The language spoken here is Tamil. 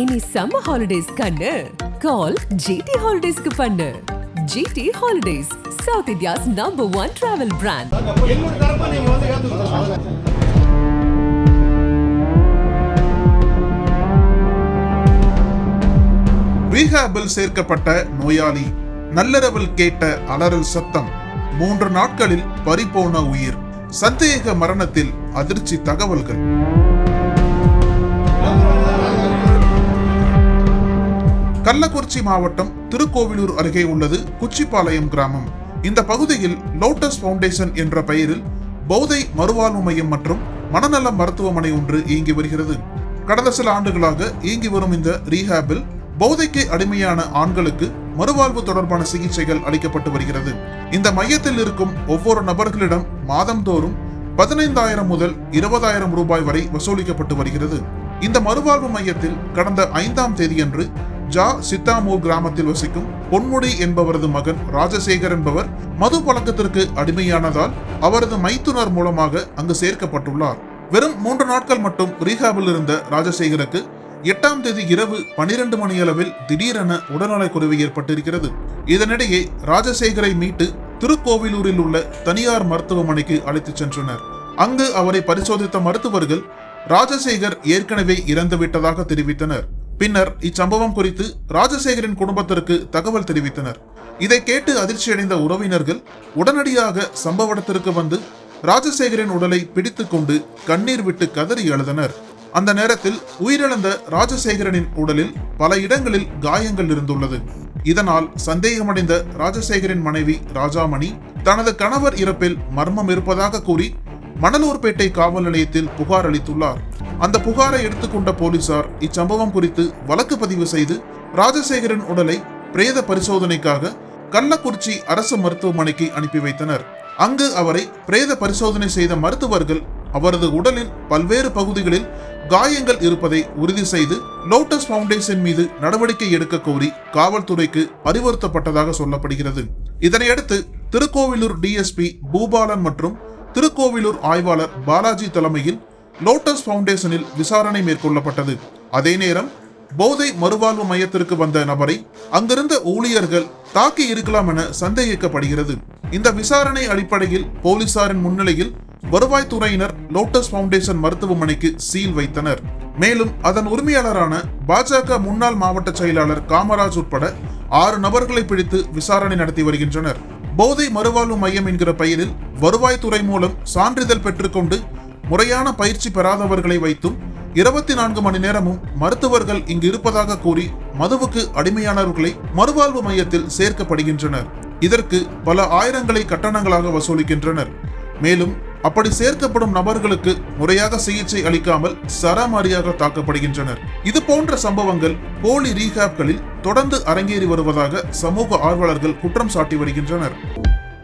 இனி சம்மர் ஹாலிடேஸ் கண்ணு. கால் ஜிடி ஹாலிடேஸ்க்கு பண்ணு. GT holidays south India's number one travel brand ரீஹாபில் சேர்க்கப்பட்ட நோயாளி நள்ளிரவில் கேட்ட அலறல் சத்தம் மூன்று நாட்களில் பறிபோன உயிர் சந்தேக மரணத்தில் அதிர்ச்சி தகவல்கள். கள்ளக்குறிச்சி மாவட்டம் திருக்கோவிலூர் அருகே உள்ளது குச்சிப்பாளையம் கிராமம். இந்த பகுதியில் லோட்டஸ் பவுண்டேஷன் என்ற பெயரில் பௌதை மறுவாழ்வு மையம் மற்றும் மனநல மருத்துவமனை ஒன்று இயங்கி வருகிறது. கடந்த சில ஆண்டுகளாக இயங்கி வரும் இந்த ரீஹாபில் பௌதைக்கு அடிமையான ஆண்களுக்கு மறுவாழ்வு தொடர்பான சிகிச்சைகள் அளிக்கப்பட்டு வருகிறது. இந்த மையத்தில் இருக்கும் ஒவ்வொரு நபர்களிடம் மாதந்தோறும் பதினைந்தாயிரம் முதல் இருபதாயிரம் ரூபாய் வரை வசூலிக்கப்பட்டு வருகிறது. இந்த மறுவாழ்வு மையத்தில் கடந்த ஐந்தாம் தேதியன்று ஜா சித்தாமூர் கிராமத்தில் வசிக்கும் பொன்முடி என்பவரது மகன் ராஜசேகர் என்பவர் மது பழக்கத்திற்கு அடிமையானதால் அவரது மைத்துனர் மூலமாக அங்கு சேர்க்கப்பட்டுள்ளார். வெறும் மூன்று நாட்கள் மட்டும் ரீஹாபில் இருந்த ராஜசேகருக்கு எட்டாம் தேதி இரவு பனிரெண்டு மணியளவில் திடீரென உடல்நலக்குறைவு ஏற்பட்டிருக்கிறது. இதனிடையே ராஜசேகரை மீட்டு திருக்கோவிலூரில் உள்ள தனியார் மருத்துவமனைக்கு அழைத்துச் சென்றனர். அங்கு அவரை பரிசோதித்த மருத்துவர்கள் ராஜசேகர் ஏற்கனவே இறந்துவிட்டதாக தெரிவித்தனர். பின்னர் இச்சம்பவம் குறித்து ராஜசேகரின் குடும்பத்திற்கு தகவல் தெரிவித்தனர். இதை கேட்டு அதிர்ச்சியடைந்த உறவினர்கள் உடனடியாக சம்பவ இடத்திற்கு வந்து ராஜசேகரின் உடலை பிடித்து கொண்டு கண்ணீர் விட்டு கதறி எழுதனர் அந்த நேரத்தில் உயிரிழந்த ராஜசேகரனின் உடலில் பல இடங்களில் காயங்கள் இருந்துள்ளது. இதனால் சந்தேகமடைந்த ராஜசேகரின் மனைவி ராஜாமணி தனது கணவர் இறப்பில் மர்மம் இருப்பதாக கூறி மணலூர்பேட்டை காவல் நிலையத்தில் புகார் அளித்துள்ளார். அந்த புகாரை எடுத்துக்கொண்ட போலீசார் இச்சம்பவம் குறித்து வழக்கு பதிவு செய்து ராஜசேகரின் உடலை பிரேத பரிசோதனைக்காக கள்ளக்குறிச்சி அரசு மருத்துவமனைக்கு அனுப்பி வைத்தனர். அங்கு அவரை பிரேத பரிசோதனை செய்த மருத்துவர்கள் அவரது உடலின் பல்வேறு பகுதிகளில் காயங்கள் இருப்பதை உறுதி செய்து லோட்டஸ் பவுண்டேஷன் மீது நடவடிக்கை எடுக்க கோரி காவல்துறைக்கு அறிவுறுத்தப்பட்டதாக சொல்லப்படுகிறது. இதனையடுத்து திருக்கோவிலூர் டிஎஸ்பி பூபாலன் மற்றும் திருக்கோவிலூர் ஆய்வாளர் பாலாஜி தலைமையில் லோட்டஸ் ஃபவுண்டேஷனில் விசாரணை மேற்கொள்ளப்பட்டது. அதே நேரம் போதை மறுவாழ்வு மையத்திற்கு வந்த நபரை அங்கிருந்த ஊழியர்கள் தாக்கி இருக்கலாம் என சந்தேகிக்கப்படுகிறது. இந்த விசாரணை அடிப்படையில் போலீசாரின் முன்னிலையில் வருவாய்த்துறையினர் லோட்டஸ் ஃபவுண்டேஷன் மருத்துவமனைக்கு சீல் வைத்தனர். மேலும் அதன் உரிமையாளரான பாஜக முன்னாள் மாவட்ட செயலாளர் காமராஜ் உட்பட ஆறு நபர்களை பிடித்து விசாரணை நடத்தி வருகின்றனர். போதை மறுவாழ்வு மையம் என்கிற பெயரில் வருவாய்த்துறை மூலம் சான்றிதழ் பெற்றுக்கொண்டு முறையான பயிற்சி பெறாதவர்களை வைத்தும் இருபத்தி நான்கு மணி நேரமும் மருத்துவர்கள் இங்கு இருப்பதாக கூறி மதுவுக்கு அடிமையானவர்களை மறுவாழ்வு மையத்தில் சேர்க்கப்படுகின்றனர். இதற்கு பல ஆயிரங்களை கட்டணங்களாக வசூலிக்கின்றனர். மேலும் அப்படி சேர்க்கப்படும் நபர்களுக்கு முறையாக சிகிச்சை அளிக்காமல் சராமாரியாக தாக்கப்படுகின்றனர். இது போன்ற சம்பவங்கள் போலி ரீஹாப்களில் தொடர்ந்து அரங்கேறி வருவதாக சமூக ஆர்வலர்கள் குற்றம் சாட்டி வருகின்றனர்.